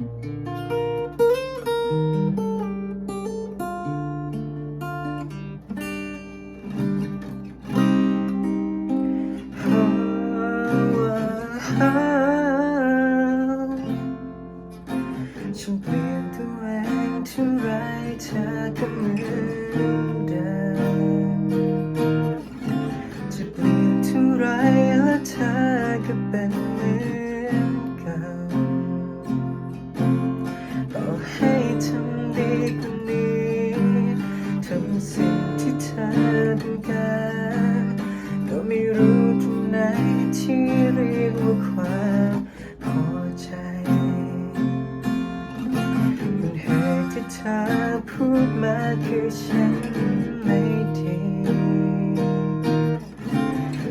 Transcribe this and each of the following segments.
ฉันำดีกว่านี้ทำสิ่งที่เธอต้องการก็ไม่รู้ตรงไหนที่เรียกว่าความพอใจมันเหตุที่เธอพูดมาคือฉันไม่ดี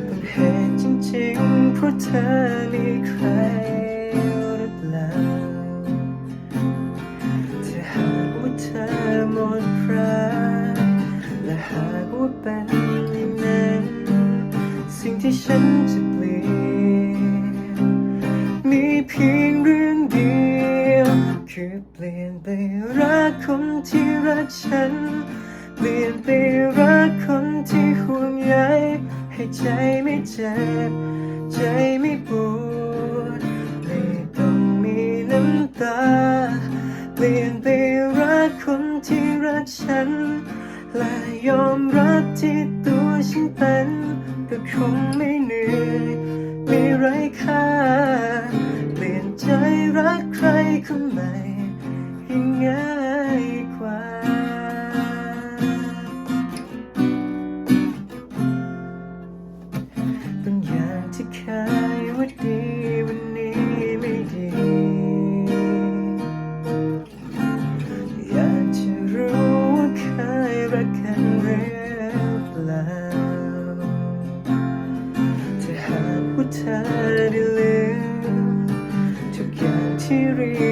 มันเหตุจริงๆเพราะเธอมีใคร หากว่าเป็นอย่างนั้นสิ่งที่ฉันจะเปลี่ยนมีเพียงเรื่องเดียว คือเปลี่ยนไปรักคนที่รักฉัน เปลี่ยนไปรักคนที่ห่วงใยให้ใจไม่เจ็บใจไม่ปวดไม่ต้องมีน้ำตา เปลี่ยนไปรักคนที่รักฉัน และยอมรับที่ตัวฉันเป็นก็คงไม่เหนื่อยไม่ไร้ค่า เปลี่ยนใจรักใครคนใหม่ให้ง่ายกว่าบางอย่างที่เคย เธอได้ลืมทุกอย่างที่เรีย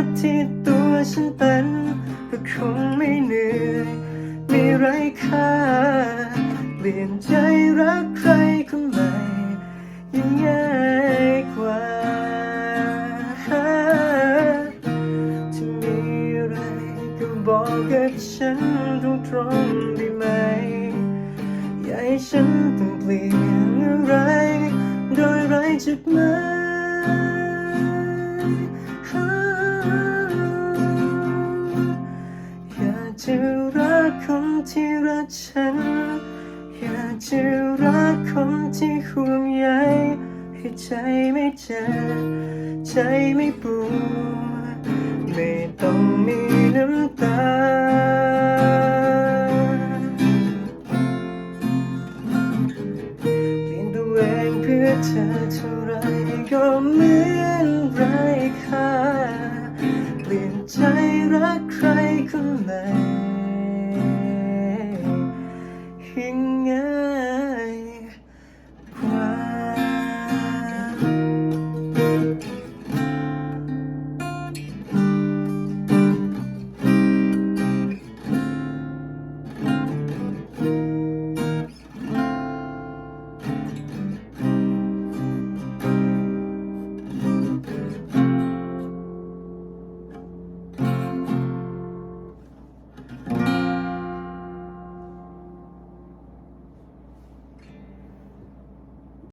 ับที่ตัวฉันเป็นก็คงไม่เหนื่อยไม่ไร้ค่าเปลี่ยนใจรักใครคนใหม่ยังง่ายกว่าจะมีอะไรก็บอกกับฉันตรงๆได้ไหมอย่าให้ฉันต้องเปลี่ยนอะไร โดยไร้จุดหมาย จะรักคนที่รักฉัน อยากจะรักคนที่ห่วงใยให้ใจไม่เจ็บใจไม่ปวดไม่ต้องมีน้ำตา เปลี่ยนตัวเองเพื่อเธอเท่าไรก็เหมื Yeah.